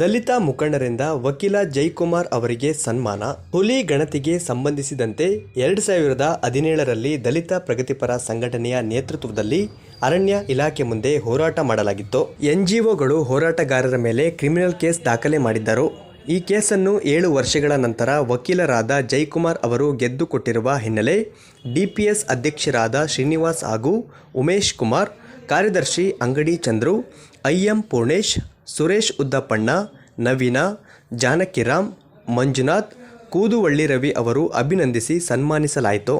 ದಲಿತ ಮುಖಂಡರಿಂದ ವಕೀಲ ಜೈಕುಮಾರ್ ಅವರಿಗೆ ಸನ್ಮಾನ. ಹುಲಿ ಗಣತಿಗೆ ಸಂಬಂಧಿಸಿದಂತೆ ಎರಡು ಸಾವಿರದ ಹದಿನೇಳರಲ್ಲಿ ದಲಿತ ಪ್ರಗತಿಪರ ಸಂಘಟನೆಯ ನೇತೃತ್ವದಲ್ಲಿ ಅರಣ್ಯ ಇಲಾಖೆ ಮುಂದೆ ಹೋರಾಟ ಮಾಡಲಾಗಿತ್ತು. ಎನ್ಜಿಒಗಳು ಹೋರಾಟಗಾರರ ಮೇಲೆ ಕ್ರಿಮಿನಲ್ ಕೇಸ್ ದಾಖಲೆ ಮಾಡಿದ್ದರು. ಈ ಕೇಸನ್ನು ಏಳು ವರ್ಷಗಳ ನಂತರ ವಕೀಲರಾದ ಜೈಕುಮಾರ್ ಅವರು ಗೆದ್ದುಕೊಟ್ಟಿರುವ ಹಿನ್ನೆಲೆ ಡಿಪಿಎಸ್ ಅಧ್ಯಕ್ಷರಾದ ಶ್ರೀನಿವಾಸ್ ಹಾಗೂ ಉಮೇಶ್ ಕುಮಾರ್, ಕಾರ್ಯದರ್ಶಿ ಅಂಗಡಿ ಚಂದ್ರು, ಐಎಂ ಪೂರ್ಣೇಶ್ ಸುರೇಶ್ ಉದ್ದಪ್ಪಣ್ಣ, ನವೀನ, ಜಾನಕಿರಾಮ್, ಮಂಜುನಾಥ್, ಕೂದುವಳ್ಳಿ ರವಿ ಅವರು ಅಭಿನಂದಿಸಿ ಸನ್ಮಾನಿಸಲಾಯಿತು.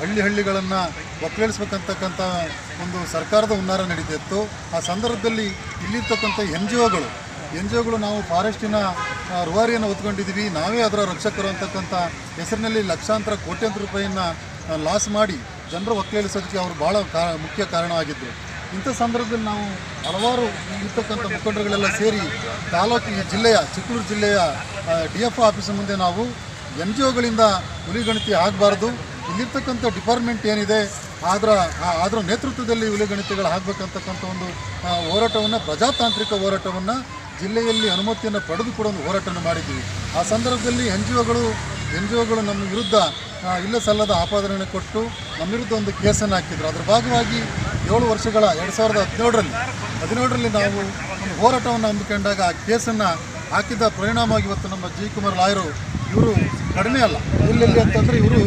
ಹಳ್ಳಿ ಹಳ್ಳಿಗಳನ್ನು ಒಕ್ಕಲಿಸ್ಬೇಕಂತಕ್ಕಂಥ ಒಂದು ಸರ್ಕಾರದ ಹುನ್ನಾರ ನಡೀತಿತ್ತು ಆ ಸಂದರ್ಭದಲ್ಲಿ ಇಲ್ಲಿರ್ತಕ್ಕಂಥ ಎನ್ ಜಿ ಒಗಳು ಎನ್ ಜಿ ಒಗಳು ನಾವು ಫಾರೆಸ್ಟಿನ ರುವಾರಿಯನ್ನು ಹೊತ್ಕೊಂಡಿದ್ದೀವಿ ನಾವೇ ಅದರ ರಕ್ಷಕರು ಅಂತಕ್ಕಂಥ ಹೆಸರಿನಲ್ಲಿ ಲಕ್ಷಾಂತರ ಕೋಟ್ಯಾಂತರ ರೂಪಾಯಿಯನ್ನು ಲಾಸ್ ಮಾಡಿ ಜನರು ಒಕ್ಕಲಿಸೋದಕ್ಕೆ ಅವರು ಭಾಳ ಕಾ, ಮುಖ್ಯ ಕಾರಣವಾಗಿದ್ದರು ಇಂಥ ಸಂದರ್ಭದಲ್ಲಿ ನಾವು ಹಲವಾರು ಇರ್ತಕ್ಕಂಥ ಮುಖಂಡರುಗಳೆಲ್ಲ ಸೇರಿ ತಾಲೂಕು ಜಿಲ್ಲೆಯ ಚಿಕ್ಕಮಗಳೂರು ಜಿಲ್ಲೆಯ ಡಿ ಎಫ್ ಆಫೀಸ್ ಮುಂದೆ ನಾವು ಎನ್ ಜಿ ಒಗಳಿಂದ ಹುಲಿಗಣತಿ ಆಗಬಾರ್ದು. ಇಲ್ಲಿರ್ತಕ್ಕಂಥ ಡಿಪಾರ್ಟ್ಮೆಂಟ್ ಏನಿದೆ ಅದರ ಅದರ ನೇತೃತ್ವದಲ್ಲಿ ಹುಲಿಗಣತಿಗಳು ಆಗಬೇಕಂತಕ್ಕಂಥ ಒಂದು ಹೋರಾಟವನ್ನು, ಪ್ರಜಾತಾಂತ್ರಿಕ ಹೋರಾಟವನ್ನು ಜಿಲ್ಲೆಯಲ್ಲಿ ಅನುಮತಿಯನ್ನು ಪಡೆದು ಕೂಡ ಒಂದು ಹೋರಾಟವನ್ನು ಮಾಡಿದ್ದೀವಿ. ಆ ಸಂದರ್ಭದಲ್ಲಿ ಎನ್ ಜಿ ಒಗಳು, ಎನ್ ಜಿ ಒಗಳು ನಮ್ಮ ವಿರುದ್ಧ ಇಲ್ಲ ಸಲ್ಲದ ಆಪಾದನೆ ಕೊಟ್ಟು ನಮ್ಮ ವಿರುದ್ಧ ಒಂದು ಕೇಸನ್ನು ಹಾಕಿದ್ರು. ಅದರ ಭಾಗವಾಗಿ ಏಳು ವರ್ಷಗಳ ಎರಡು ಸಾವಿರದ ಹದಿನೇಳರಲ್ಲಿ. ಹದಿನೇಳರಲ್ಲಿ ನಾವು ಹೋರಾಟವನ್ನು ಹಮ್ಮಿಕೊಂಡಾಗ ಆ ಕೇಸನ್ನು ಹಾಕಿದ ಪರಿಣಾಮವಾಗಿ ಇವತ್ತು ನಮ್ಮ ಜಿ ಕುಮಾರ್ ಲಾಯರು ಇವರು ಕಡಿಮೆ ಅಲ್ಲ. ಎಲ್ಲೆಲ್ಲಿ ಅಂತಂದರೆ ಇವರು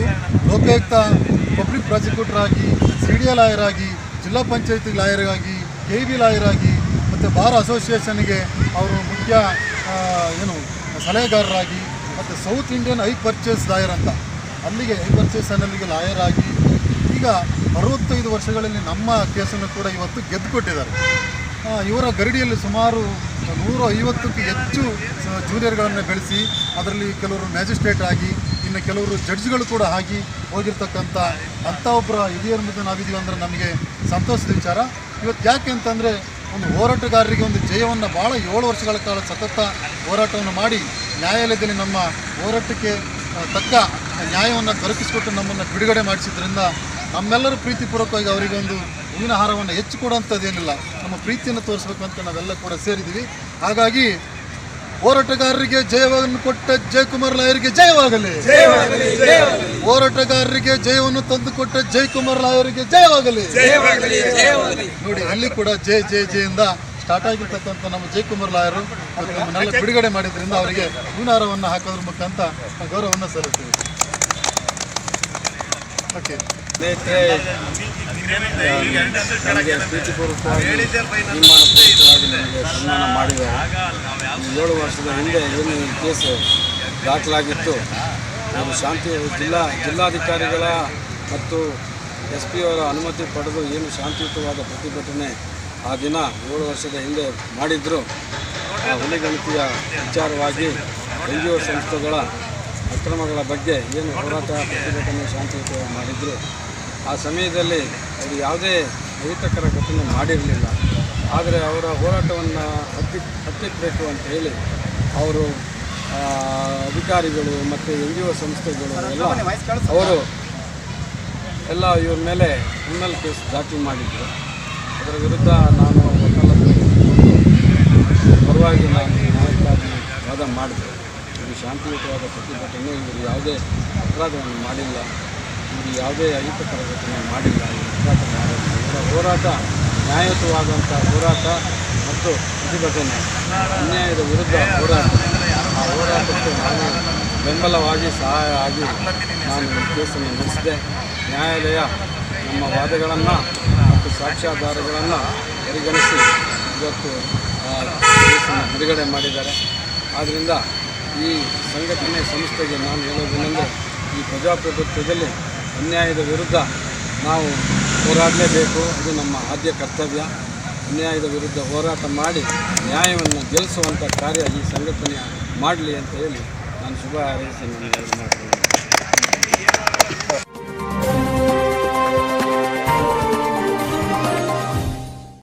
ಲೋಕಾಯುಕ್ತ, ಪಬ್ಲಿಕ್ ಪ್ರಾಸಿಕ್ಯೂಟರ್ ಆಗಿ ಸಿ ಡಿ ಎ ಲಾಯರ್ ಆಗಿ ಜಿಲ್ಲಾ ಪಂಚಾಯತಿ ಲಾಯರ್ ಆಗಿ ಕೆ ಬಿ ಲಾಯರ್ ಆಗಿ ಮತ್ತು ಬಾರ್ ಅಸೋಸಿಯೇಷನ್ಗೆ ಅವರು ಮುಖ್ಯ ಏನು, ಸಲಹೆಗಾರರಾಗಿ, ಮತ್ತು South Indian I purchase lawyer ಅಂತ. ಅಲ್ಲಿಗೆ ಐ ಪರ್ಚೇಸ್ ಅನ್ನಲ್ಲಿಗೆ ಲಾಯರ್ ಆಗಿ ಈಗ ಅರವತ್ತೈದು ವರ್ಷಗಳಲ್ಲಿ ನಮ್ಮ ಕೇಸನ್ನು ಕೂಡ ಇವತ್ತು ಗೆದ್ದುಕೊಟ್ಟಿದ್ದಾರೆ. ಇವರ ಗರಡಿಯಲ್ಲಿ ಸುಮಾರು ನೂರ ಐವತ್ತಕ್ಕೂ ಹೆಚ್ಚು ಜೂನಿಯರ್ಗಳನ್ನು ಬೆಳೆಸಿ, ಅದರಲ್ಲಿ ಕೆಲವರು ಮ್ಯಾಜಿಸ್ಟ್ರೇಟ್ ಆಗಿ, ಇನ್ನು ಕೆಲವರು ಜಡ್ಜ್ಗಳು ಕೂಡ ಆಗಿ ಹೋಗಿರ್ತಕ್ಕಂಥ ಅಂಥ ಒಬ್ಬರ ಹಿರಿಯರ ನಾವಿದ್ದೀವಿ ಅಂದರೆ ನಮಗೆ ಸಂತೋಷದ ವಿಚಾರ. ಇವತ್ತು ಯಾಕೆ ಅಂತಂದರೆ ಒಂದು ಹೋರಾಟಗಾರರಿಗೆ ಒಂದು ಜಯವನ್ನು ಭಾಳ ಏಳು ವರ್ಷಗಳ ಕಾಲ ಸತತ ಹೋರಾಟವನ್ನು ಮಾಡಿ, ನ್ಯಾಯಾಲಯದಲ್ಲಿ ನಮ್ಮ ಹೋರಾಟಕ್ಕೆ ತಕ್ಕ ನ್ಯಾಯವನ್ನು ದೊರಕಿಸಿಕೊಟ್ಟು ನಮ್ಮನ್ನು ಬಿಡುಗಡೆ ಮಾಡಿಸಿದ್ರಿಂದ ನಮ್ಮೆಲ್ಲರ ಪ್ರೀತಿಪೂರ್ವಕವಾಗಿ ಅವರಿಗೆ ಒಂದು ಹೂವಿನ ಹಾರವನ್ನು ಹೆಚ್ಚು ಕೊಡುವಂಥದ್ದೇನಿಲ್ಲ ನಮ್ಮ ಪ್ರೀತಿಯನ್ನು ತೋರಿಸ್ಬೇಕು ಅಂತ ನಾವೆಲ್ಲ ಕೂಡ ಸೇರಿದ್ದೀವಿ. ಹಾಗಾಗಿ ಹೋರಾಟಗಾರರಿಗೆ ಜಯವನ್ನು ಕೊಟ್ಟ ಜಯಕುಮಾರ್ ಲಾಯರಿಗೆ ಜಯವಾಗಲಿ. ಹೋರಾಟಗಾರರಿಗೆ ಜಯವನ್ನು ತಂದು ಕೊಟ್ಟ ಜಯಕುಮಾರ್ ಲಾಯರಿಗೆ ಜಯವಾಗಲಿ. ನೋಡಿ ಅಲ್ಲಿ ಕೂಡ ಜಯ ಜಯ ಜಯಿಂದ ಸ್ಟಾರ್ಟ್ ಆಗಿರ್ತಕ್ಕಂಥ ನಮ್ಮ ಜಯಕುಮಾರ್ ಲಾಯರು ನಮ್ಮನ್ನೆಲ್ಲ ಬಿಡುಗಡೆ ಮಾಡಿದ್ರಿಂದ ಅವರಿಗೆ ಹೂನಾರವನ್ನು ಹಾಕೋದ್ರ ಮುಖಾಂತ ಗೌರವವನ್ನು ಸಲ್ಲಿಸ್ತೀವಿ. ಓಕೆ ಸನ್ಮಾನ ಮಾಡಿದ್ದಾರೆ. ಈ ಏಳು ವರ್ಷದ ಹಿಂದೆ ಏನು ಕೇಸ್ ದಾಖಲಾಗಿತ್ತು. ನಾನು ಶಾಂತಿ, ಜಿಲ್ಲಾ, ಜಿಲ್ಲಾಧಿಕಾರಿಗಳ ಮತ್ತು ಎಸ್ ಪಿ ಅವರ ಅನುಮತಿ ಪಡೆದು ಏನು ಶಾಂತಿಯುತವಾದ ಪ್ರತಿಭಟನೆ ಆ ದಿನ ಏಳು ವರ್ಷದ ಹಿಂದೆ ಮಾಡಿದ್ರು. ಆ ಹುಲಿಗಣತಿಯ ವಿಚಾರವಾಗಿ ಎನ್ ಜಿ ಒ ಸಂಸ್ಥೆಗಳ ಅಕ್ರಮಗಳ ಬಗ್ಗೆ ಏನು ಹೋರಾಟ ಪ್ರತಿಭಟನೆ ಶಾಂತಿಯುತ ಮಾಡಿದ್ರು ಆ ಸಮಯದಲ್ಲಿ ಅವರು ಯಾವುದೇ ಅಹಿತಕರ ಘಟನೆ ಮಾಡಿರಲಿಲ್ಲ. ಆದರೆ ಅವರ ಹೋರಾಟವನ್ನು ಹತ್ತಿ ಹತ್ತಿಕ್ಕಬೇಕು ಅಂತ ಹೇಳಿ ಅವರು ಅಧಿಕಾರಿಗಳು ಮತ್ತು ಎನ್ ಜಿ ಒ ಸಂಸ್ಥೆಗಳು ಎಲ್ಲ ಅವರು ಎಲ್ಲ ಇವ್ರ ಮೇಲೆ ಕ್ರಿಮಿನಲ್ ಕೇಸ್ ದಾಖಲು ಮಾಡಿದ್ರು. ಅದರ ವಿರುದ್ಧ ನಾನು ಪರವಾಗಿ ನಾನು ನಾಯಕರಾಗಿ ವಾದ ಮಾಡಿದೆ ಶಾಂತಿಯುತವಾದ ಪ್ರತಿಭಟನೆ ಇವರು ಯಾವುದೇ ಅಪರಾಧವನ್ನು ಮಾಡಿಲ್ಲ. ಇವರು ಯಾವುದೇ ಅಹಿತಕರ ಘಟನೆ ಮಾಡಿಲ್ಲ. ಅಪರಾಧ ಮಾಡಿಲ್ಲ ಇವರ ಹೋರಾಟ ನ್ಯಾಯಯುತವಾದಂಥ ಹೋರಾಟ ಮತ್ತು ಪ್ರತಿಭಟನೆ. ಅನ್ಯಾಯದ ವಿರುದ್ಧ ಹೋರಾಟ. ಆ ಹೋರಾಟಕ್ಕೆ ನಾನು ಬೆಂಬಲವಾಗಿ ಸಹಾಯ ಆಗಿ ನಾನು ಕೇಸನ್ನು ನಡೆಸಿದೆ. ನ್ಯಾಯಾಲಯ ನಮ್ಮ ವಾದಗಳನ್ನು ಮತ್ತು ಸಾಕ್ಷ್ಯಾಧಾರಗಳನ್ನು ಪರಿಗಣಿಸಿ ಇವತ್ತು ಕೇಸನ್ನು ಬಿಡುಗಡೆ ಮಾಡಿದ್ದಾರೆ. ಆದ್ದರಿಂದ ಈ ಸಂಘಟನೆ ಸಂಸ್ಥೆಗೆ ನಾನು ಹೇಳೋದೇನೆಂದರೆ ಈ ಪ್ರಜಾಪ್ರಭುತ್ವದಲ್ಲಿ ಅನ್ಯಾಯದ ವಿರುದ್ಧ ನಾವು ಹೋರಾಡಲೇಬೇಕು. ಅದು ನಮ್ಮ ಆದ್ಯ ಕರ್ತವ್ಯ. ಅನ್ಯಾಯದ ವಿರುದ್ಧ ಹೋರಾಟ ಮಾಡಿ ನ್ಯಾಯವನ್ನು ಗೆಲ್ಲಿಸುವಂಥ ಕಾರ್ಯ ಈ ಸಂಘಟನೆ ಮಾಡಲಿ ಅಂತ ಹೇಳಿ ನಾನು ಶುಭ ಹಾರೈಸಿ ನಾನು ಹೇಳ್ತೀನಿ